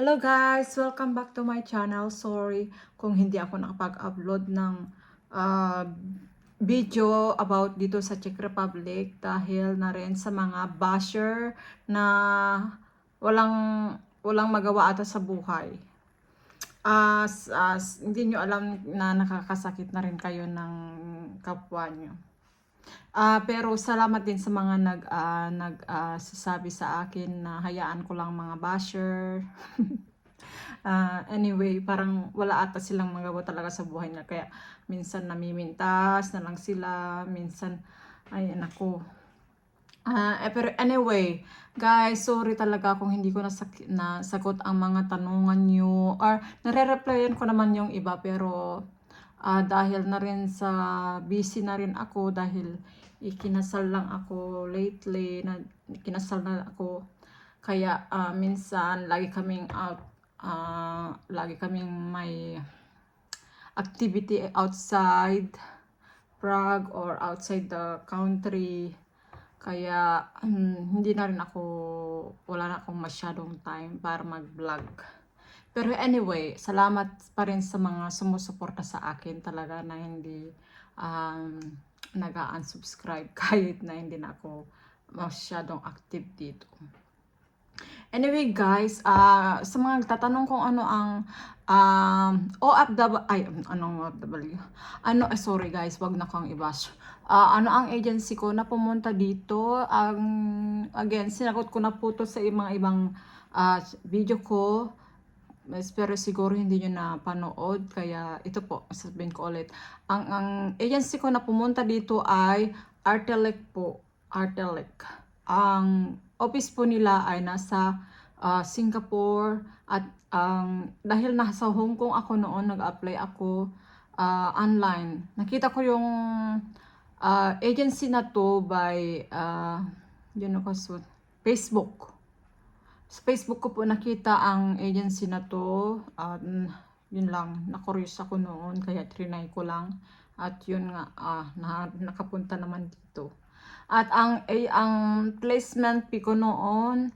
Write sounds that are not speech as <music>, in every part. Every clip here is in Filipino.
Hello guys! Welcome back to my channel. Sorry kung hindi ako nakapag-upload ng ah, video about dito sa Czech Republic dahil na rin sa mga basher na walang walang magawa ata sa buhay. As, as hindi nyo alam na nakakasakit na rin kayo ng kapwa nyo. Ah, pero salamat din sa mga nag ah, nag ah, sasabi sa akin na hayaan ko lang mga basher. <laughs> Ah, anyway, parang wala ata silang magawa talaga sa buhay nila. Kaya minsan namimintas na lang sila, minsan ay nako. Ah, eh, pero anyway, guys, sorry talaga kung hindi ko nasak- nasagot ang mga tanungan nyo or nare-replyan ko naman yung iba pero ah, dahil na rin sa busy na rin ako dahil ikinasal lang ako lately na kinasal na ako. Kaya ah, minsan lagi kaming out ah, lagi kaming may activity outside Prague or outside the country. Kaya hmm, hindi na rin ako wala na akong masyadong time para mag-vlog pero anyway, salamat pa rin sa mga sumusuporta sa akin talaga na hindi um, nag-unsubscribe <laughs> kahit na hindi na ako masyadong active dito. Anyway guys, ah sa mga nagtatanong kung ano ang um, OFW, ay anong OFW? Ano, eh, sorry guys, wag na kang i-bash. Ah, ano ang agency ko na pumunta dito? Ang again, sinagot ko na po to sa mga ibang ah, video ko. Pero siguro hindi nyo na panood. Kaya ito po, sabihin ko ulit. Ang, ang agency ko na pumunta dito ay Artelec po. Artelec. Ang office po nila ay nasa ah, Singapore at ang dahil nasa Hong Kong ako noon nag-apply ako ah, online. Nakita ko yung ah, agency na to by uh, yun ako so, Facebook. Sa Facebook ko po nakita ang agency na to. At yun lang, na-curious ako noon kaya trinay ko lang. At yun nga, ah, na, nakapunta naman dito. At ang, eh, ang placement fee ko noon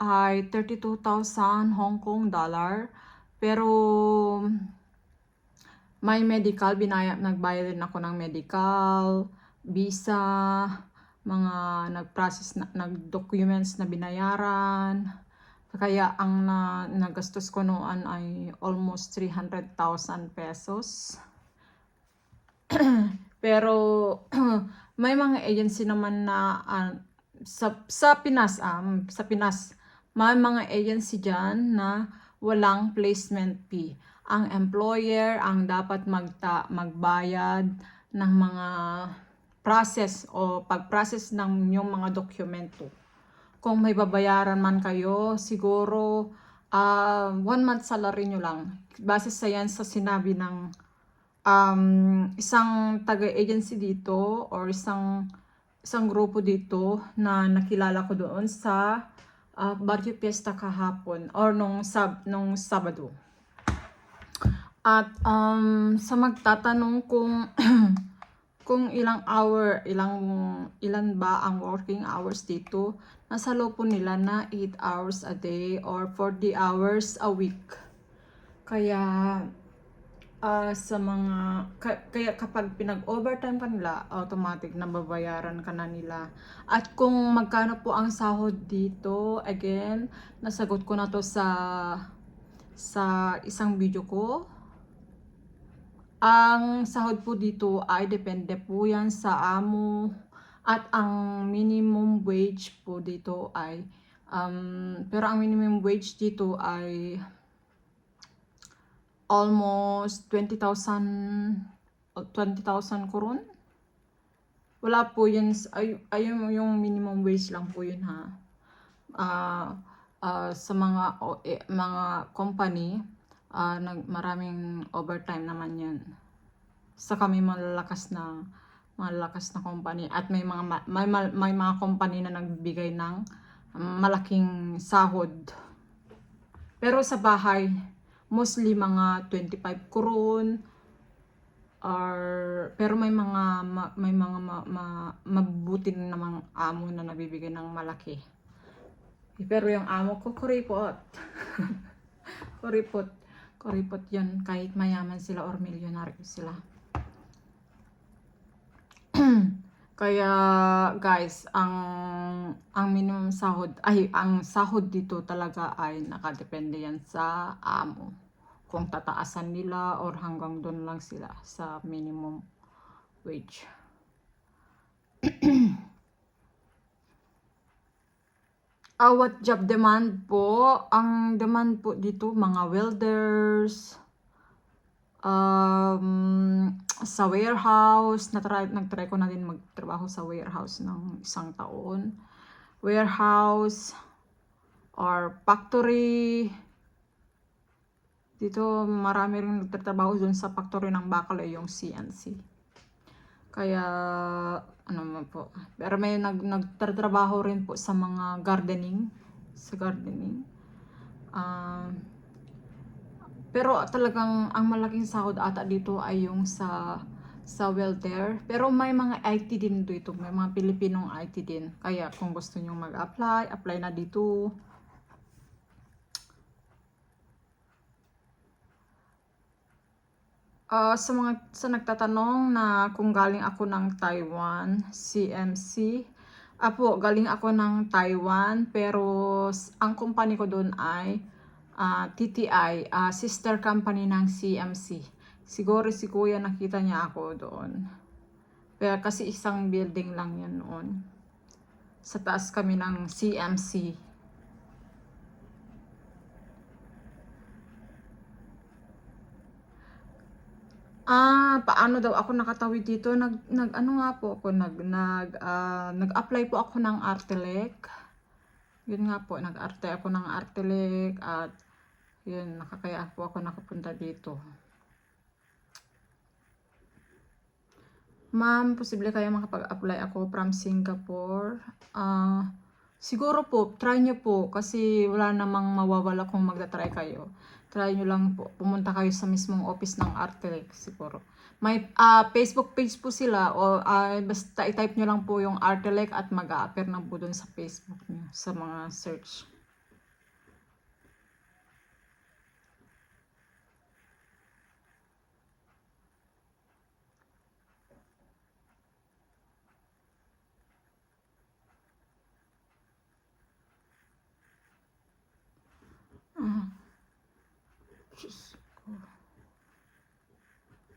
ay 32,000 Hong Kong dollar. Pero may medical, binaya, nagbayad din ako ng medical, visa, mga nag-process na, nag-documents na binayaran. Kaya ang na, nagastos ko noon ay almost 300,000 pesos. <clears throat> Pero <clears throat> may mga agency naman na ah, sa, sa Pinas, um, sa Pinas, may mga agency dyan na walang placement fee. Ang employer ang dapat magta, magbayad ng mga process o pag-process ng inyong mga dokumento. Kung may babayaran man kayo, siguro ah, one month salary nyo lang. Base sa yan sa sinabi ng um, isang taga-agency dito or isang isang grupo dito na nakilala ko doon sa uh, Barrio Fiesta kahapon or nung sab nung Sabado. At um, sa magtatanong kung <clears throat> kung ilang hour, ilang ilan ba ang working hours dito, nasa loob po nila na 8 hours a day or 40 hours a week. Kaya ah, sa mga ka- kaya kapag pinag-overtime ka nila, automatic na babayaran ka na nila. At kung magkano po ang sahod dito, again, nasagot ko na to sa sa isang video ko. Ang sahod po dito ay depende po yan sa amo at ang minimum wage po dito ay um, pero ang minimum wage dito ay almost 20,000 o 20,000 koron. Wala po yun, ay, ayun yung minimum wage lang po yun ha. Ah, ah, sa mga eh, mga company, ah, nag, maraming overtime naman yan. Sa kami malalakas na malalakas na company at may mga ma- may, ma- may mga company na nagbibigay ng malaking sahod. Pero sa bahay, mostly mga 25 koron or pero may mga ma- may mga ma, ma, mabubuti namang amo na nabibigay ng malaki. Pero yung amo ko kuripot. <laughs> kuripot. Kuripot yun kahit mayaman sila or milyonaryo sila. <clears throat> Kaya guys, ang ang minimum sahod ay ang sahod dito talaga ay nakadepende yan sa amo. Kung tataasan nila or hanggang doon lang sila sa minimum wage. <clears throat> Ah, what job demand po? Ang demand po dito, mga welders, um, sa warehouse, natry, nagtry ko na din magtrabaho sa warehouse ng isang taon. Warehouse, or factory. Dito, marami rin nagtatrabaho dun sa factory ng bakal ay yung CNC. Kaya, ano man po. Pero may nag, nagtatrabaho rin po sa mga gardening. Sa gardening. Ah, pero talagang ang malaking sahod ata dito ay yung sa sa welder. Pero may mga IT din dito. May mga Pilipinong IT din. Kaya kung gusto nyo mag-apply, apply na dito. Ah, sa mga sa nagtatanong na kung galing ako ng Taiwan, CMC. Apo, galing ako ng Taiwan pero ang company ko doon ay ah, TTI, ah, sister company ng CMC. Siguro si Kuya nakita niya ako doon. Pero kasi isang building lang yan noon. Sa taas kami ng CMC. Ah, paano daw ako nakatawid dito? Nag, nag ano nga po ako, nag, nag, ah, nag-apply po ako ng Artelec. Yun nga po, nag-arte ako ng Artelec at yun, nakakaya po ako nakapunta dito. Ma'am, posible kaya makapag-apply ako from Singapore? Ah, siguro po, try nyo po kasi wala namang mawawala kung magta-try kayo. Try nyo lang po, pumunta kayo sa mismong office ng Artelec siguro. May ah, Facebook page po sila o ah, basta i-type nyo lang po yung Artelec at mag-a-appear na po dun sa Facebook nyo sa mga search. Diyos ko.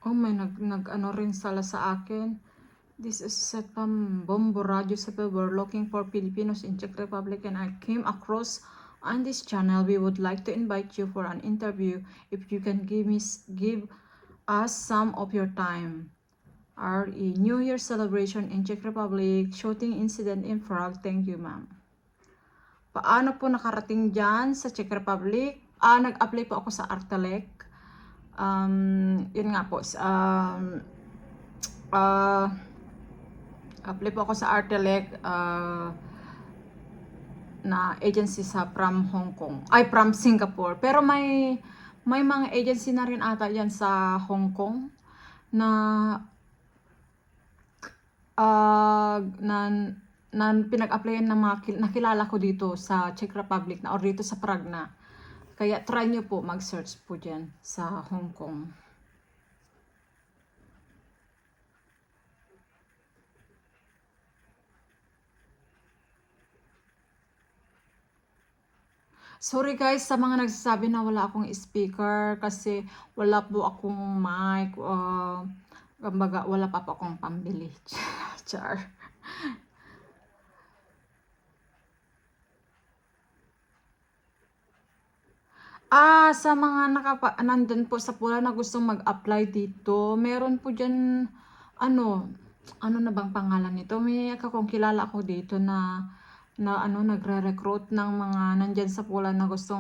Oh, may nag, nag ano rin sala sa akin. This is Setam Bombo Radio Sepe. We're looking for Filipinos in Czech Republic and I came across on this channel. We would like to invite you for an interview if you can give me give us some of your time. Our e, New Year celebration in Czech Republic, shooting incident in Prague. Thank you, ma'am. Paano po nakarating dyan sa Czech Republic? Ah, nag-apply po ako sa Artelec. Um, yun nga po. Um, ah, apply po ako sa Artelec ah, na agency sa from Hong Kong. Ay, from Singapore. Pero may may mga agency na rin ata yan sa Hong Kong na ah na, na pinag-applyan ng mga kil- nakilala ko dito sa Czech Republic na or dito sa Prague na. Kaya try nyo po mag-search po dyan sa Hong Kong. Sorry guys sa mga nagsasabi na wala akong speaker kasi wala po akong mic. Uh, kumbaga, wala pa po akong pambili. <laughs> Char. Ah, sa mga nakapa nandun po sa pula na gustong mag-apply dito, meron po diyan ano, ano na bang pangalan nito? May akong kilala ako dito na na ano nagre-recruit ng mga nandiyan sa pula na gustong